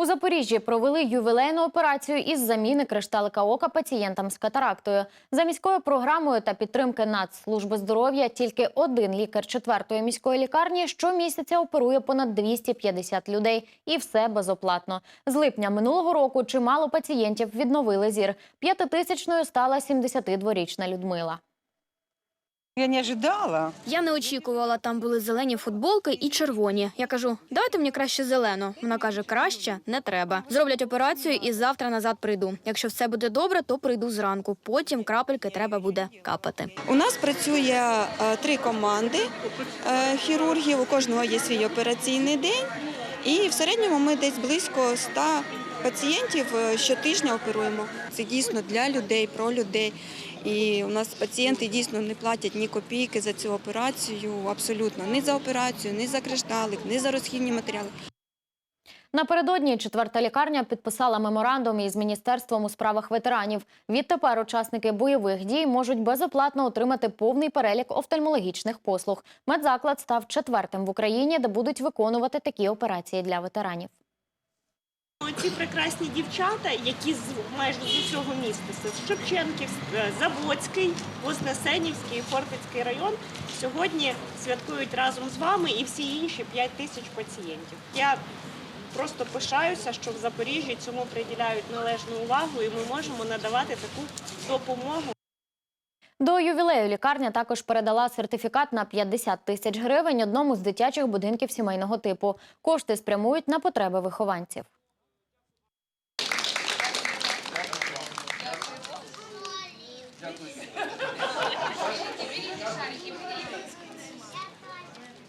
У Запоріжжі провели ювілейну операцію із заміни кришталика ока пацієнтам з катарактою. За міською програмою та підтримки Нацслужби здоров'я тільки один лікар четвертої міської лікарні щомісяця оперує понад 250 людей, і все безоплатно. З липня минулого року чимало пацієнтів відновили зір. П'ятитисячною стала 72-річна Людмила. Я не ожидала. Я не очікувала, там були зелені футболки і червоні. Я кажу, давайте мені краще зелену. Вона каже, краще не треба. Зроблять операцію і завтра назад прийду. Якщо все буде добре, то прийду зранку. Потім крапельки треба буде капати. У нас працює е, три команди е, хірургів. У кожного є свій операційний день, і в середньому ми десь близько 100 пацієнтів е, щотижня оперуємо. Це дійсно для людей, про людей. І у нас пацієнти дійсно не платять ні копійки за цю операцію, абсолютно ні за операцію, ні за кришталик, ні за розхідні матеріали. Напередодні четверта лікарня підписала меморандум із міністерством у справах ветеранів. Відтепер учасники бойових дій можуть безоплатно отримати повний перелік офтальмологічних послуг. Медзаклад став четвертим в Україні, де будуть виконувати такі операції для ветеранів. Ці прекрасні дівчата, які з майже з усього міста, з Шевченків, е, Заводський, Вознесенівський, Фортицький район, сьогодні святкують разом з вами і всі інші 5 тисяч пацієнтів. Я просто пишаюся, що в Запоріжжі цьому приділяють належну увагу, і ми можемо надавати таку допомогу. До ювілею лікарня також передала сертифікат на 50 тисяч гривень одному з дитячих будинків сімейного типу. Кошти спрямують на потреби вихованців.